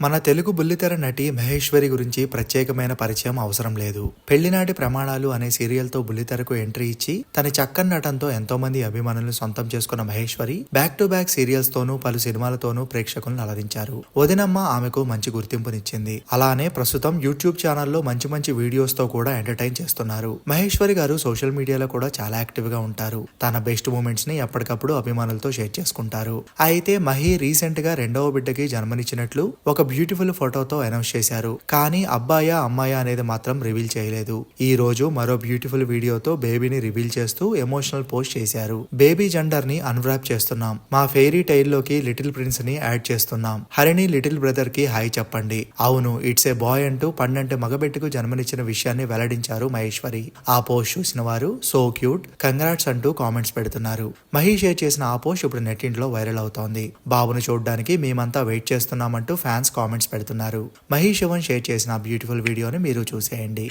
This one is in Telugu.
మన తెలుగు బుల్లితెర నటి మహేశ్వరి గురించి ప్రత్యేకమైన పరిచయం అవసరం లేదు. పెళ్ళినాటి ప్రమాణాలు అనే సీరియల్తో బుల్లితెరకు ఎంట్రీ ఇచ్చి తన చక్కని నటంతో ఎంతో మంది అభిమానులను సొంతం చేసుకున్న Maheshwari back to back serials తోనూ పలు సినిమాలతోనూ ప్రేక్షకులను అలరించారు. వదినమ్మ ఆమెకు మంచి గుర్తింపునిచ్చింది. అలానే ప్రస్తుతం యూట్యూబ్ ఛానల్లో మంచి మంచి వీడియోస్తో కూడా ఎంటర్టైన్ చేస్తున్నారు. మహేశ్వరి గారు సోషల్ మీడియాలో కూడా చాలా యాక్టివ్గా ఉంటారు. తన బెస్ట్ మూమెంట్స్ని ఎప్పటికప్పుడు అభిమానులతో షేర్ చేసుకుంటారు. అయితే మహి రీసెంట్గా రెండవ బిడ్డకి జన్మనిచ్చినట్లు ఒక బ్యూటిఫుల్ ఫోటోతో అనౌన్స్ చేశారు. కానీ అబ్బాయా అమ్మాయా అనేది మాత్రం రివీల్ చేయలేదు. ఈ రోజు మరో బ్యూటిఫుల్ వీడియోతో బేబీని రివీల్ చేస్తూ ఎమోషనల్ పోస్ట్ చేశారు. బేబీ జెండర్ని అన్వ్రాప్ చేస్తున్నాం. మా ఫెయిరీ టైల్లోకి లిటిల్ ప్రిన్స్ని యాడ్ చేస్తున్నాం. హరిణి లిటిల్ బ్రదర్కి హాయ్ చెప్పండి. అవును ఇట్స్ ఏ బాయ్ అంటూ పన్నెండు మగబిడ్డకు జన్మనిచ్చిన విషయాన్ని వెల్లడించారు మహేశ్వరి. ఆ పోస్ట్ చూసిన వారు సో క్యూట్ కంగ్రాట్స్ అంటూ కామెంట్స్ పెడుతున్నారు. మహేష్ షేర్ చేసిన ఆ పోస్ట్ ఇప్పుడు నెట్టింట్లో వైరల్ అవుతోంది. బాబును చూడడానికి మేమంతా వెయిట్ చేస్తున్నామంటూ ఫ్యాన్స్ కామెంట్స్ పెడుతున్నారు. మహేష్ శివన్ షేర్ చేసిన బ్యూటిఫుల్ వీడియోని మీరు చూసేయండి.